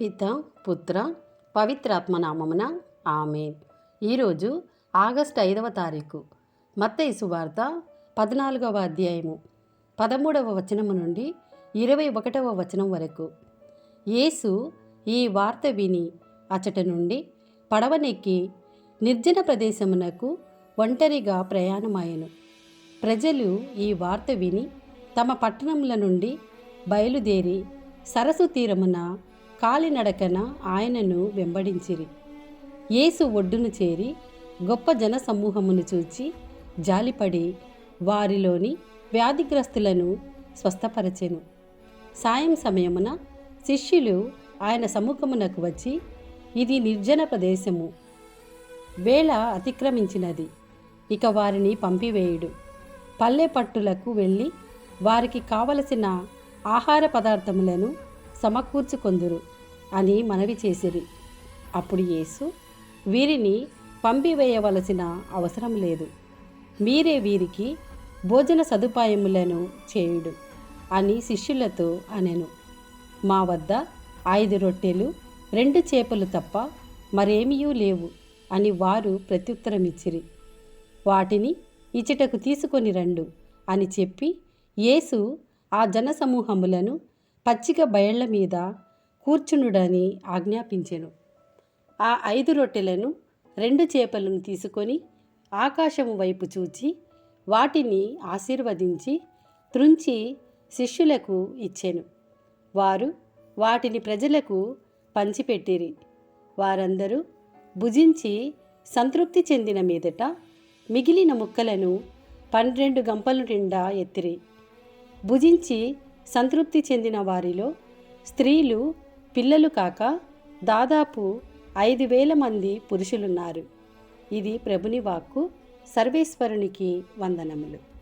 పిత పుత్ర పవిత్రాత్మనామమున ఆమె ఈరోజు ఆగస్టు ఐదవ తారీఖు. మత్తయి సువార్త పద్నాలుగవ అధ్యాయము. పదమూడవ వచనము నుండి ఇరవై ఒకటవ వచనం వరకు. యేసు ఈ వార్త విని అచట నుండి పడవనెక్కి నిర్జన ప్రదేశమునకు ఒంటరిగా ప్రయాణమాయను. ప్రజలు ఈ వార్త విని తమ పట్టణముల నుండి బయలుదేరి సరస్సు తీరమున కాలినడకన ఆయనను వెంబడించిరి. యేసు ఒడ్డును చేరి గొప్ప జన సమూహమును చూచి జాలిపడి వారిలోని వ్యాధిగ్రస్తులను స్వస్థపరచెను. సాయం సమయమున శిష్యులు ఆయన సముఖమునకు వచ్చి ఇది నిర్జన ప్రదేశము. వేళ అతిక్రమించినది. ఇక వారిని పంపివేయుడు. పల్లె పట్టులకు వెళ్ళి వారికి కావలసిన ఆహార పదార్థములను సమకూర్చుకొందురు. అని మనవి చేసిరి అప్పుడు యేసు వీరిని పంపివేయవలసిన అవసరం లేదు. మీరే వీరికి భోజన సదుపాయములను చేయుడు అని శిష్యులతో అనెను. మా వద్ద ఐదు రొట్టెలు రెండు చేపలు తప్ప మరేమీయూ లేవు అని వారు ప్రత్యుత్తరమిచ్చిరి. వాటిని ఇచ్చటకు తీసుకొని రండు అని చెప్పి యేసు ఆ జనసమూహములను పచ్చిక బయళ్ళ మీద కూర్చునుడని ఆజ్ఞాపించెను. ఆ ఐదు రొట్టెలను రెండు చేపలను తీసుకొని ఆకాశము వైపు చూచి వాటిని ఆశీర్వదించి త్రుంచి శిష్యులకు ఇచ్చెను. వారు వాటిని ప్రజలకు పంచిపెట్టిరి. వారందరూ భుజించి సంతృప్తి చెందిన మీదట మిగిలిన ముక్కలను పన్నెండు గంపలు నిండా ఎత్తిరి. భుజించి సంతృప్తి చెందిన వారిలో స్త్రీలు పిల్లలు కాక దాదాపు ఐదు వేల మంది పురుషులున్నారు. ఇది ప్రభుని వాక్కు సర్వేశ్వరునికి వందనములు.